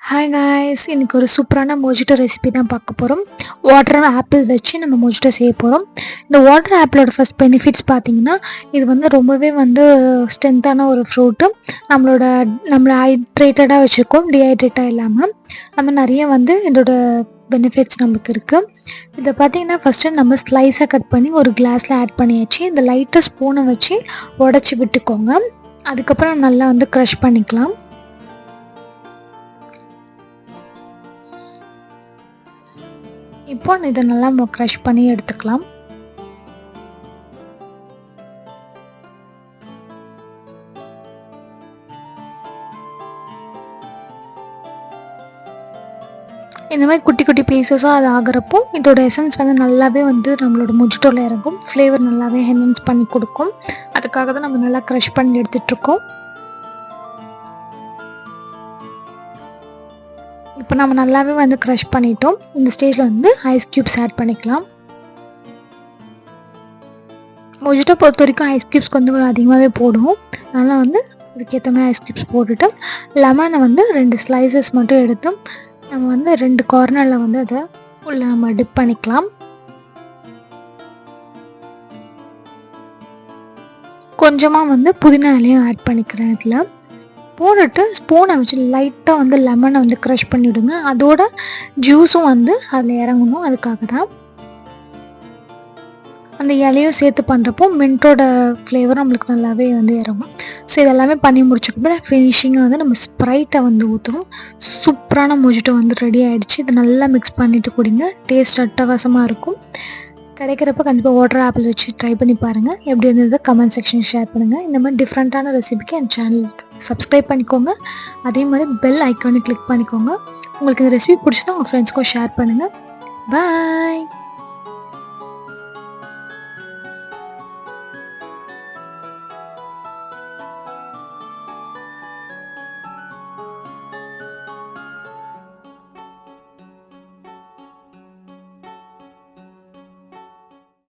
Hi guys இன்னைக்கு ஒரு சூப்பரான மொஜிட்டோ ரெசிபி தான் பார்க்க போகிறோம் வாட்டர் ஆப்பிள் வச்சு நம்ம மொஜிட்டோ செய்ய போகிறோம் இந்த வாட்டர் ஆப்பிளோட ஃபஸ்ட் பெனிஃபிட்ஸ் பார்த்தீங்கன்னா இது வந்து ரொம்பவே வந்து ஸ்ட்ரென்த்தான ஒரு ஃப்ரூட்டு நம்மளோட நம்மளை ஹைட்ரேட்டடாக வச்சுருக்கோம் டிஹைட்ரேட்டாக இல்லாமல் நம்ம நிறைய வந்து இதோட பெனிஃபிட்ஸ் நமக்கு இருக்குது இதை பார்த்தீங்கன்னா ஃபஸ்ட்டு நம்ம ஸ்லைஸாக கட் பண்ணி ஒரு கிளாஸில் ஆட் பண்ணியாச்சு. இந்த லைட்டாக ஸ்பூனை வச்சு உடச்சி விட்டுக்கோங்க. அதுக்கப்புறம் நல்லா வந்து க்ரஷ் பண்ணிக்கலாம். இப்போ இதை நல்லா நம்ம க்ரஷ் பண்ணி எடுத்துக்கலாம். இந்த மாதிரி குட்டி குட்டி பீசஸாக அது ஆகிறப்போ இதோட எசன்ஸ் வந்து நல்லாவே வந்து நம்மளோட முஜிட்டோவில் இறங்கும். ஃப்ளேவர் நல்லாவே என்ஹான்ஸ் பண்ணி கொடுக்கும். அதுக்காக தான் நம்ம நல்லா க்ரஷ் பண்ணி எடுத்துகிட்ருக்கோம் இப்போ நம்ம நல்லாவே வந்து க்ரஷ் பண்ணிட்டோம். இந்த ஸ்டேஜில் வந்து ஐஸ் க்யூப்ஸ் ஆட் பண்ணிக்கலாம். மொஜிட்டோ பொறுத்த வரைக்கும் ஐஸ் க்யூப்ஸ் கொஞ்சம் அதிகமாகவே போடும். அதனால் வந்து அதுக்கேற்ற மாதிரி ஐஸ் க்யூப்ஸ் போட்டுட்டு லெமனை வந்து ரெண்டு ஸ்லைசஸ் மட்டும் எடுத்து நம்ம வந்து ரெண்டு கார்னரில் வந்து அதை உள்ளே நம்ம டிப் பண்ணிக்கலாம். கொஞ்சமாக வந்து புதினா இலையும் ஆட் பண்ணிக்கிறேன் இதில். போட்டுட்டு ஸ்பூனை வச்சு லைட்டாக வந்து லெமனை வந்து க்ரஷ் பண்ணிவிடுங்க அதோட ஜூஸும் வந்து அதில் இறங்கணும். அதுக்காக தான் அந்த இலையும் சேர்த்து பண்ணுறப்போ மின்ட்டோட ஃப்ளேவர் நம்மளுக்கு நல்லாவே வந்து இறங்கும். ஸோ இதெல்லாமே பண்ணி முடிச்சக்கப்புறம் ஃபினிஷிங்காக வந்து நம்ம ஸ்ப்ரைட்டை வந்து ஊற்றணும் சூப்பரான மொஜிட்டோ வந்து ரெடி ஆகிடுச்சு இதை நல்லா மிக்ஸ் பண்ணிவிட்டு குடிங்க. டேஸ்ட் அட்டகாசமாக இருக்கும். கிடைக்கிறப்ப கண்டிப்பாக வாட்டர் ஆப்பிள் வச்சு ட்ரை பண்ணி பாருங்கள் எப்படி இருந்தது கமெண்ட் செக்ஷன் ஷேர் பண்ணுங்கள் இந்த மாதிரி டிஃப்ரெண்ட்டான ரெசிபிக்கு என் சேனல் சப்ஸ்கிரைப் பண்ணிக்கோங்க. அதே மாதிரி பெல் ஐக்கானை கிளிக் பண்ணிக்கோங்க. உங்களுக்கு இந்த ரெசிபி பிடிச்சதா உங்கள் ஃப்ரெண்ட்ஸ்க்கும் ஷேர் பண்ணுங்கள் பாய்